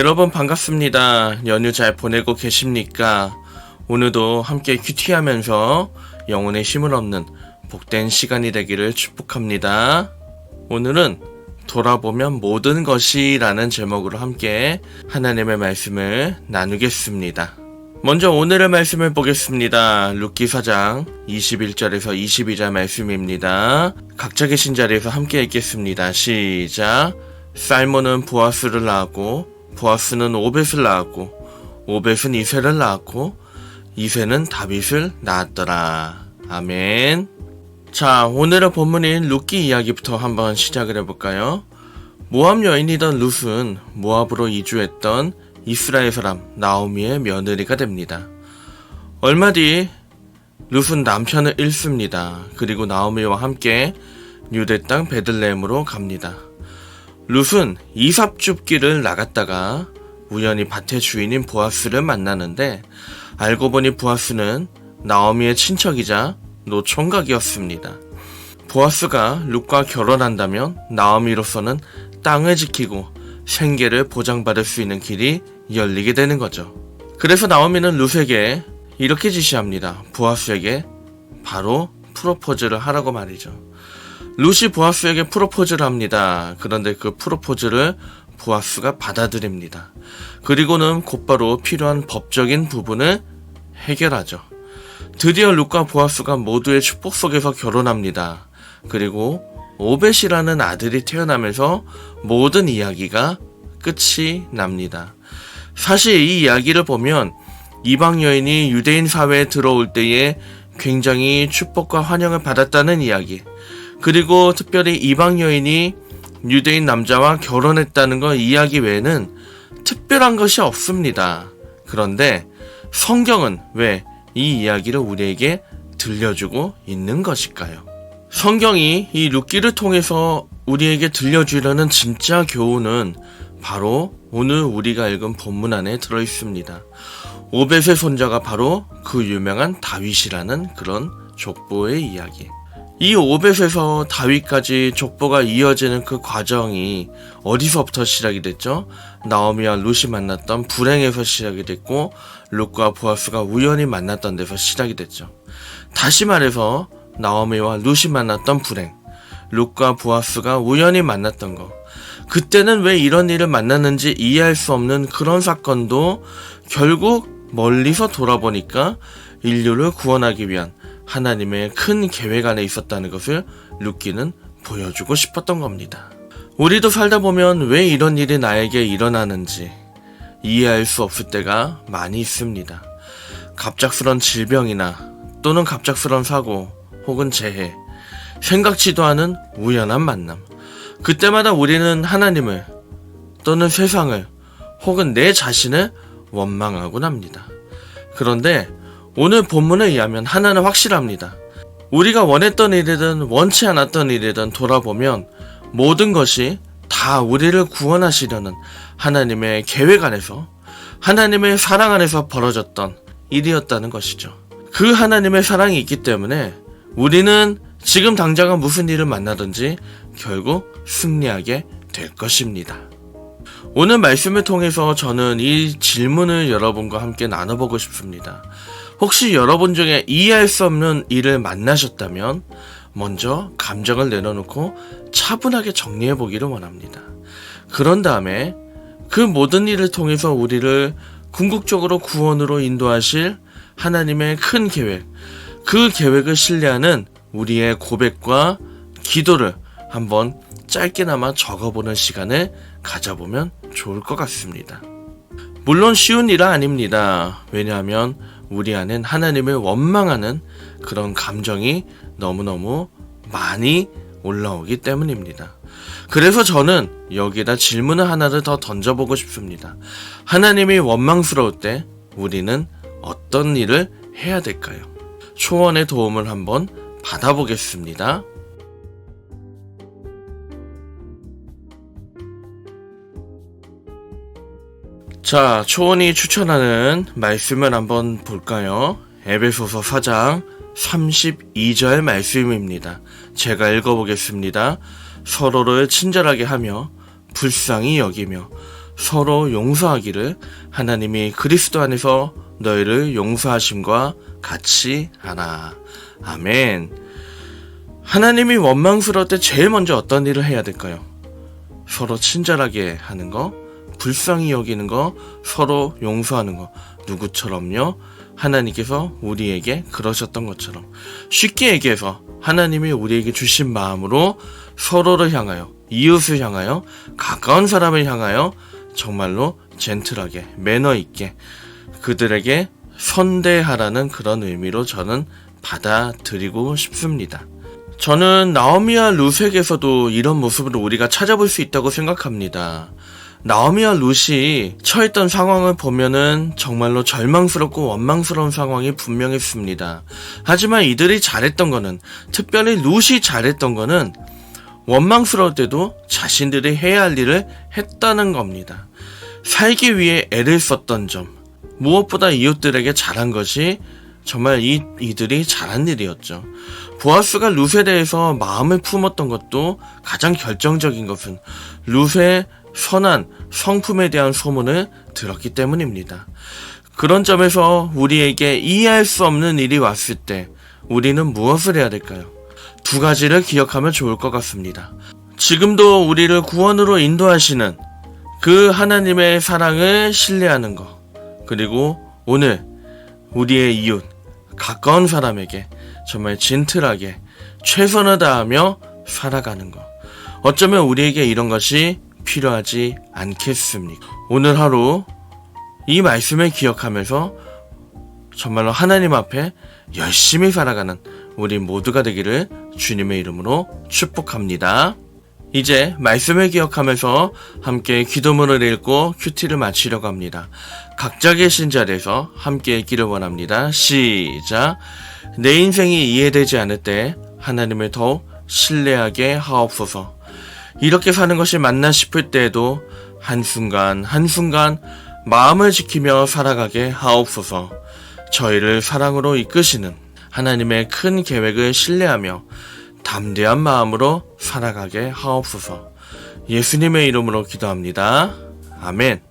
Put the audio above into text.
여러분 반갑습니다. 연휴 잘 보내고 계십니까? 오늘도 함께 큐티하면서 영혼의 힘을 얻는 복된 시간이 되기를 축복합니다. 오늘은 돌아보면 모든 것이라는 제목으로 함께 하나님의 말씀을 나누겠습니다. 먼저 오늘의 말씀을 보겠습니다. 룻기 4장 21절에서 22절 말씀입니다. 각자 계신 자리에서 함께 읽겠습니다. 시작. 살몬은 보아스를 낳았고 보아스는 오벳을 낳았고 오벳은 이세를 낳았고 이세는 다윗을 낳았더라. 아멘. 자, 오늘의 본문인 룻기 이야기부터 한번 시작을 해볼까요? 모압 여인이던 룻은 모압으로 이주했던 이스라엘 사람 나오미의 며느리가 됩니다. 얼마 뒤 룻은 남편을 잃습니다. 그리고 나오미와 함께 유대 땅 베들레헴으로 갑니다. 룻은 이삽 줍기를 나갔다가 우연히 밭의 주인인 보아스를 만나는데 알고 보니 보아스는 나오미의 친척이자 노총각이었습니다. 보아스가 룻과 결혼한다면 나오미로서는 땅을 지키고 생계를 보장받을 수 있는 길이 열리게 되는 거죠. 그래서 나오미는 룻에게 이렇게 지시합니다. 보아스에게 바로 프로포즈를 하라고 말이죠. 룻이 보아스에게 프로포즈를 합니다. 그런데 그 프로포즈를 보아스가 받아들입니다. 그리고는 곧바로 필요한 법적인 부분을 해결하죠. 드디어 룻과 보아스가 모두의 축복 속에서 결혼합니다. 그리고 오벳이라는 아들이 태어나면서 모든 이야기가 끝이 납니다. 사실 이 이야기를 보면 이방 여인이 유대인 사회에 들어올 때에 굉장히 축복과 환영을 받았다는 이야기, 그리고 특별히 이방 여인이 유대인 남자와 결혼했다는 것 이야기 외에는 특별한 것이 없습니다. 그런데 성경은 왜 이 이야기를 우리에게 들려주고 있는 것일까요? 성경이 이 룻기를 통해서 우리에게 들려주려는 진짜 교훈은 바로 오늘 우리가 읽은 본문 안에 들어 있습니다. 오벳의 손자가 바로 그 유명한 다윗이라는 그런 족보의 이야기. 이 오벳에서 다윗까지 족보가 이어지는 그 과정이 어디서부터 시작이 됐죠? 나오미와 룻이 만났던 불행에서 시작이 됐고 룻과 보아스가 우연히 만났던 데서 시작이 됐죠. 다시 말해서 나오미와 룻이 만났던 불행, 룻과 보아스가 우연히 만났던 거. 그때는 왜 이런 일을 만났는지 이해할 수 없는 그런 사건도 결국 멀리서 돌아보니까 인류를 구원하기 위한 하나님의 큰 계획 안에 있었다는 것을 룻기는 보여주고 싶었던 겁니다. 우리도 살다 보면 왜 이런 일이 나에게 일어나는지 이해할 수 없을 때가 많이 있습니다. 갑작스런 질병이나 또는 갑작스런 사고 혹은 재해, 생각지도 않은 우연한 만남. 그때마다 우리는 하나님을 또는 세상을 혹은 내 자신을 원망하곤 합니다. 그런데 오늘 본문에 의하면 하나는 확실합니다. 우리가 원했던 일이든 원치 않았던 일이든 돌아보면 모든 것이 다 우리를 구원하시려는 하나님의 계획 안에서 하나님의 사랑 안에서 벌어졌던 일이었다는 것이죠. 그 하나님의 사랑이 있기 때문에 우리는 지금 당장은 무슨 일을 만나든지 결국 승리하게 될 것입니다. 오늘 말씀을 통해서 저는 이 질문을 여러분과 함께 나눠보고 싶습니다. 혹시 여러분 중에 이해할 수 없는 일을 만나셨다면 먼저 감정을 내려놓고 차분하게 정리해 보기를 원합니다. 그런 다음에 그 모든 일을 통해서 우리를 궁극적으로 구원으로 인도하실 하나님의 큰 계획, 그 계획을 신뢰하는 우리의 고백과 기도를 한번 짧게나마 적어보는 시간을 가져보면 좋을 것 같습니다. 물론 쉬운 일은 아닙니다. 왜냐하면 우리 안엔 하나님을 원망하는 그런 감정이 너무너무 많이 올라오기 때문입니다. 그래서 저는 여기다 질문을 하나를 더 던져보고 싶습니다. 하나님이 원망스러울 때 우리는 어떤 일을 해야 될까요? 초원의 도움을 한번 받아보겠습니다. 자, 초원이 추천하는 말씀을 한번 볼까요? 에베소서 4장 32절 말씀입니다. 제가 읽어보겠습니다. 서로를 친절하게 하며 불쌍히 여기며 서로 용서하기를 하나님이 그리스도 안에서 너희를 용서하심과 같이 하라. 아멘. 하나님이 원망스러울 때 제일 먼저 어떤 일을 해야 될까요? 서로 친절하게 하는 거, 불쌍히 여기는 거, 서로 용서하는 거. 누구처럼요? 하나님께서 우리에게 그러셨던 것처럼. 쉽게 얘기해서 하나님이 우리에게 주신 마음으로 서로를 향하여, 이웃을 향하여, 가까운 사람을 향하여 정말로 젠틀하게, 매너 있게 그들에게 선대하라는 그런 의미로 저는 받아들이고 싶습니다. 저는 나오미와 루색에서도 이런 모습을 우리가 찾아볼 수 있다고 생각합니다. 나오미와 룻이 처했던 상황을 보면은 정말로 절망스럽고 원망스러운 상황이 분명했습니다. 하지만 이들이 잘했던 거는, 특별히 룻이 잘했던 거는 원망스러울 때도 자신들이 해야 할 일을 했다는 겁니다. 살기 위해 애를 썼던 점, 무엇보다 이웃들에게 잘한 것이 정말 이, 이들이 잘한 일이었죠. 보아스가 룻에 대해서 마음을 품었던 것도 가장 결정적인 것은 룻의 선한 성품에 대한 소문을 들었기 때문입니다. 그런 점에서 우리에게 이해할 수 없는 일이 왔을 때 우리는 무엇을 해야 될까요? 두 가지를 기억하면 좋을 것 같습니다. 지금도 우리를 구원으로 인도하시는 그 하나님의 사랑을 신뢰하는 것. 그리고 오늘 우리의 이웃, 가까운 사람에게 정말 진틀하게 최선을 다하며 살아가는 것. 어쩌면 우리에게 이런 것이 필요하지 않겠습니까? 오늘 하루 이 말씀을 기억하면서 정말로 하나님 앞에 열심히 살아가는 우리 모두가 되기를 주님의 이름으로 축복합니다. 이제 말씀을 기억하면서 함께 기도문을 읽고 큐티를 마치려고 합니다. 각자 계신 자리에서 함께 읽기를 원합니다. 시작. 내 인생이 이해되지 않을 때 하나님을 더욱 신뢰하게 하옵소서. 이렇게 사는 것이 맞나 싶을 때에도 한순간 한순간 마음을 지키며 살아가게 하옵소서. 저희를 사랑으로 이끄시는 하나님의 큰 계획을 신뢰하며 담대한 마음으로 살아가게 하옵소서. 예수님의 이름으로 기도합니다. 아멘.